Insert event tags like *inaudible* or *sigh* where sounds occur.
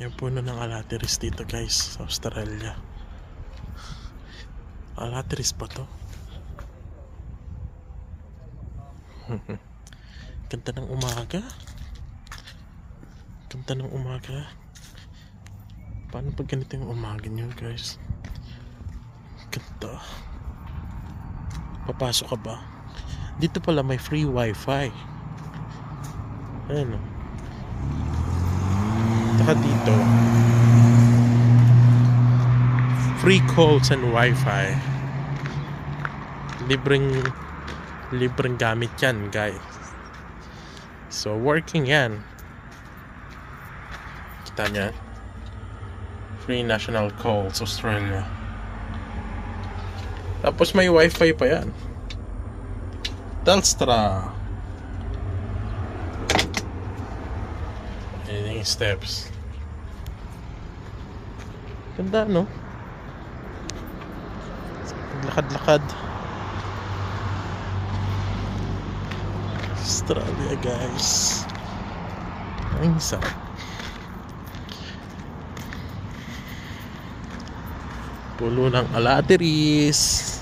Yung puno ng alateris dito guys sa Australia. Alateris pa to. *laughs* Ganda ng umaga. Ganda ng umaga. Paano pag ganito yung umaga nyo guys? Ganda. Papasok ka ba? Dito pala may free wifi. Ayan o. Taka dito. Free calls and wifi. Libreng libreng gamit yan guys. So working yan. Kita niya. Free national calls Australia. Tapos may wifi pa yan. Telstra. Yung steps. Ganda, no? Lakad-lakad. Australia, guys. Ang sarap. Pulo ng alateris.